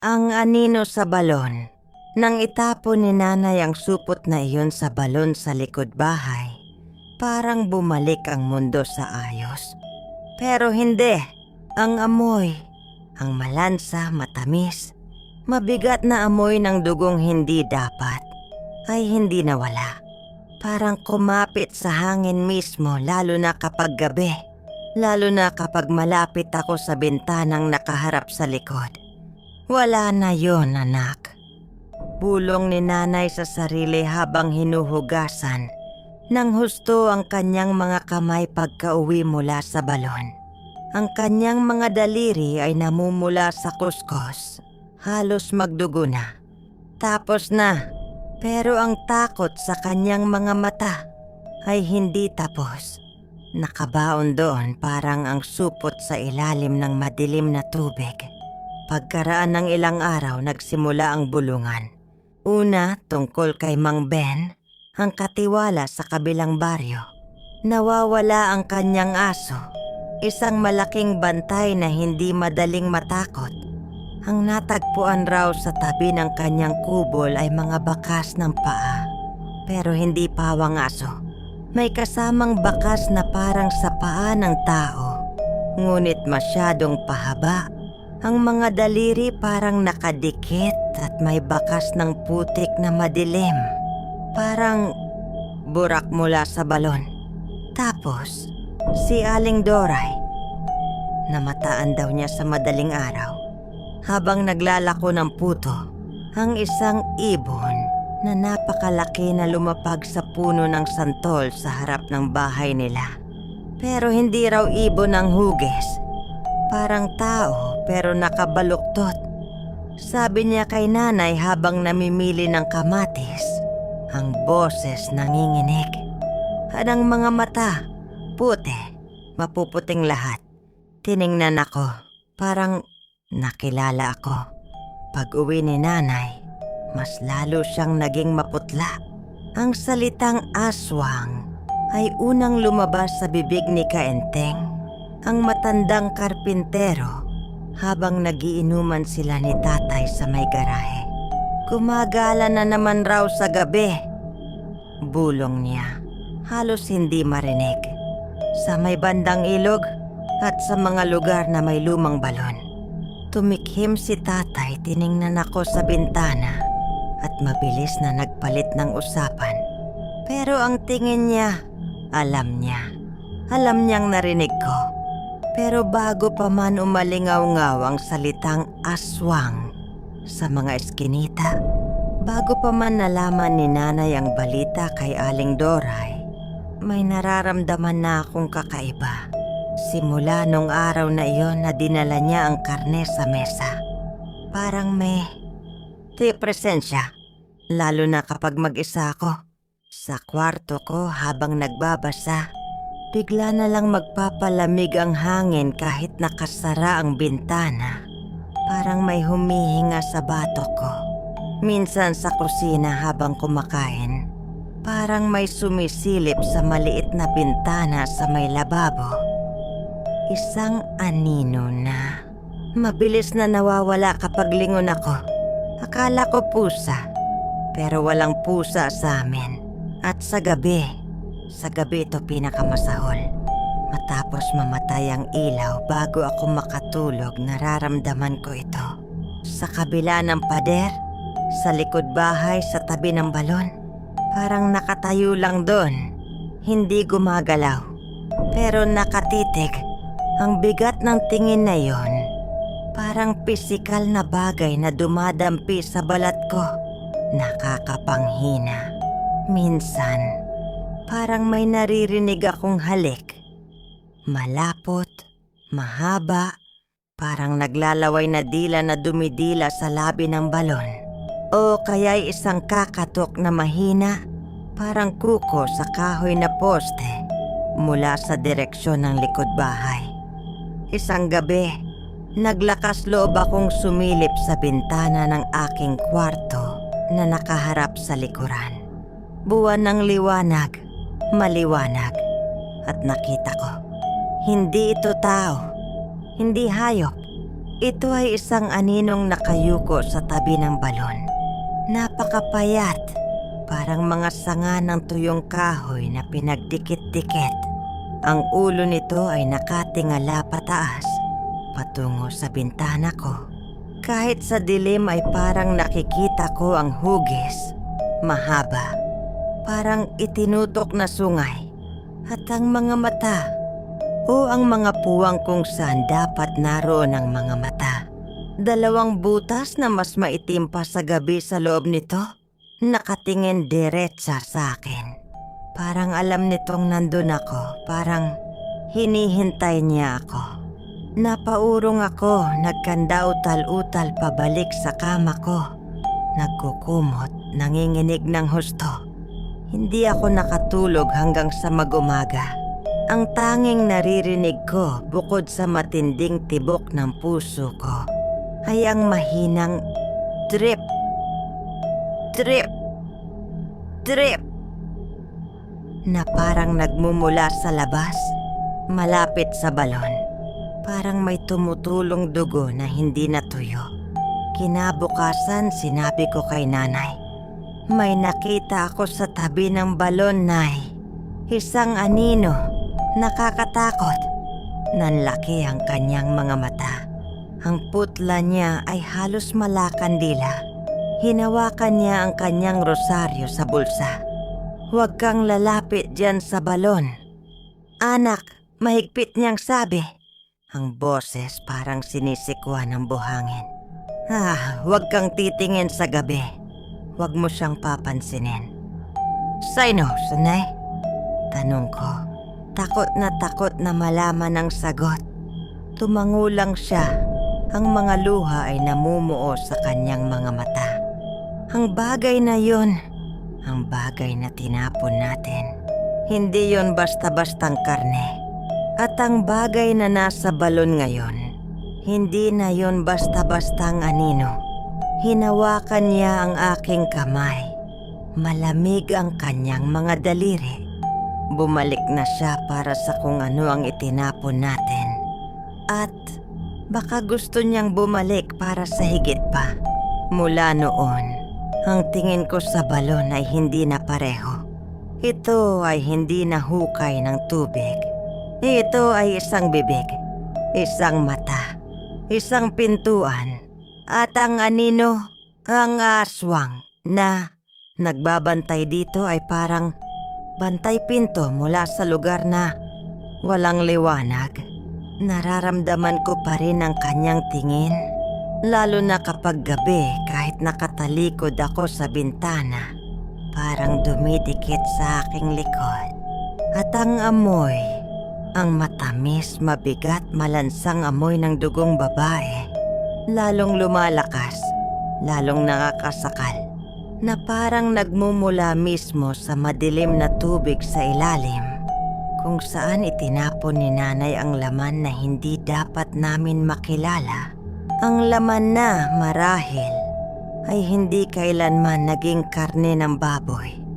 Ang anino sa balon. Nang itapon ni nanay ang supot na iyon sa balon sa likod bahay, parang bumalik ang mundo sa ayos. Pero hindi. Ang amoy, ang malansa, matamis, mabigat na amoy ng dugong hindi dapat, ay hindi nawala. Parang kumapit sa hangin mismo lalo na kapag gabi. Lalo na kapag malapit ako sa bintanang nakaharap sa likod. Wala na yon anak. Bulong ni nanay sa sarili habang hinuhugasan nang husto ang kanyang mga kamay pagka-uwi mula sa balon. Ang kanyang mga daliri ay namumula sa kuskos. Halos magdugo na. Tapos na. Pero ang takot sa kanyang mga mata ay hindi tapos. Nakabaon doon parang ang supot sa ilalim ng madilim na tubig. Pagkaraan ng ilang araw nagsimula ang bulungan. Una tungkol kay Mang Ben, ang katiwala sa kabilang baryo. Nawawala ang kanyang aso, isang malaking bantay na hindi madaling matakot. Ang natagpuan raw sa tabi ng kanyang kubol ay mga bakas ng paa, pero hindi pawang aso. May kasamang bakas na parang sa paa ng tao, ngunit masyadong pahaba. Ang mga daliri parang nakadikit at may bakas ng putik na madilim. Parang burak mula sa balon. Tapos, si Aling Doray. Namataan daw niya sa madaling araw. Habang naglalako ng puto, ang isang ibon na napakalaki na lumapag sa puno ng santol sa harap ng bahay nila. Pero hindi raw ibon ang hugis. Parang tao pero nakabaluktot. Sabi niya kay nanay habang namimili ng kamatis. Ang boses nanginginig. At ang mga mata, puti, mapuputing lahat. Tiningnan ako, parang nakilala ako. Pag uwi ni nanay, mas lalo siyang naging maputla. Ang salitang aswang ay unang lumabas sa bibig ni Kaenteng, ang matandang karpintero, habang nagiinuman sila ni tatay sa may garahe. Gumagala na naman raw sa gabi. Bulong niya, halos hindi marinig. Sa may bandang ilog at sa mga lugar na may lumang balon. Tumikhim si tatay, tiningnan ako sa bintana at mabilis na nagpalit ng usapan. Pero ang tingin niya, alam niya. Alam niyang narinig ko. Pero bago pa man umalingaw-ngaw ang salitang aswang sa mga eskinita, bago pa man nalaman ni nanay ang balita kay Aling Doray, may nararamdaman na akong kakaiba. Simula nung araw na iyon na dinala niya ang karne sa mesa. Parang may di presensya, lalo na kapag mag-isa ako. Sa kwarto ko habang nagbabasa, bigla na lang magpapalamig ang hangin kahit nakasara ang bintana. Parang may humihinga sa batok ko. Minsan sa kusina habang kumakain, parang may sumisilip sa maliit na bintana sa may lababo. Isang anino na. Mabilis na nawawala kapag lingon ako. Akala ko pusa, pero walang pusa sa amin. At sa gabi, sa gabi ito pinakamasahol. Matapos mamatay ang ilaw bago ako makatulog, nararamdaman ko ito. Sa kabila ng pader, sa likod bahay sa tabi ng balon, parang nakatayo lang doon. Hindi gumagalaw, pero nakatitig. Ang bigat ng tingin na yon, parang pisikal na bagay na dumadampi sa balat ko. Nakakapanghina. Minsan, parang may naririnig akong halik. Malapot, mahaba, parang naglalaway na dila na dumidila sa labi ng balon. O kaya'y isang kakatok na mahina, parang kuko sa kahoy na poste mula sa direksyon ng likod bahay. Isang gabi, naglakas loob akong sumilip sa bintana ng aking kwarto na nakaharap sa likuran. Buwan ng liwanag, maliwanag, at nakita ko. Hindi ito tao, hindi hayop, Ito ay isang aninong nakayuko sa tabi ng balon. Napakapayat, parang mga sanga ng tuyong kahoy na pinagdikit-dikit. Ang ulo nito ay nakatingala pataas, patungo sa bintana ko. Kahit sa dilim ay parang nakikita ko ang hugis, mahaba, parang itinutok na sungay. At ang mga mata o ang mga puwang kung saan dapat naroon ang mga mata. Dalawang butas na mas maitim pa sa gabi sa loob nito, nakatingin diretsa sa akin. Parang alam nitong nandun ako, parang hinihintay niya ako. Napaurong ako, nagkandautal-utal pabalik sa kama ko. Nagkukumot, nanginginig ng husto. Hindi ako nakatulog hanggang sa mag-umaga. Ang tanging naririnig ko bukod sa matinding tibok ng puso ko ay ang mahinang drip, drip, drip na parang nagmumula sa labas, malapit sa balon. Parang may tumutulong dugo na hindi natuyo. Kinabukasan sinabi ko kay nanay, may nakita ako sa tabi ng balon, Nay. Isang anino, nakakatakot. Nanlaki ang kanyang mga mata. Ang putla niya ay halos malakandila. Hinawakan niya ang kanyang rosaryo sa bulsa. Huwag kang lalapit dyan sa balon. Anak, mahigpit niyang sabi. Ang boses parang sinisikwa ng buhangin. Ah, huwag kang titingin sa gabi. Huwag mo siyang papansinin. Sino, sanay? Tanong ko. Takot na takot na malaman ang sagot. Tumango lang siya. Ang mga luha ay namumuo sa kanyang mga mata. Ang bagay na yun, ang bagay na tinapon natin. Hindi yon basta-bastang karne. At ang bagay na nasa balon ngayon, hindi na yon basta-bastang anino. Hinawakan niya ang aking kamay. Malamig ang kanyang mga daliri. Bumalik na siya para sa kung ano ang itinapon natin. At baka gusto niyang bumalik para sa higit pa. Mula noon, ang tingin ko sa balon ay hindi na pareho. Ito ay hindi na hukay ng tubig. Ito ay isang bibig, isang mata, isang pintuan, at ang anino, ang aswang na nagbabantay dito ay parang bantay pinto mula sa lugar na walang liwanag. Nararamdaman ko pa rin ang kanyang tingin. Lalo na kapag gabi kahit nakatalikod ako sa bintana, parang dumidikit sa aking likod. At ang amoy, ang matamis, mabigat, malansang amoy ng dugong babae, lalong lumalakas, lalong nakakasakal, na parang nagmumula mismo sa madilim na tubig sa ilalim kung saan itinapon ni nanay ang laman na hindi dapat namin makilala. Ang laman na marahil ay hindi kailanman naging karne ng baboy.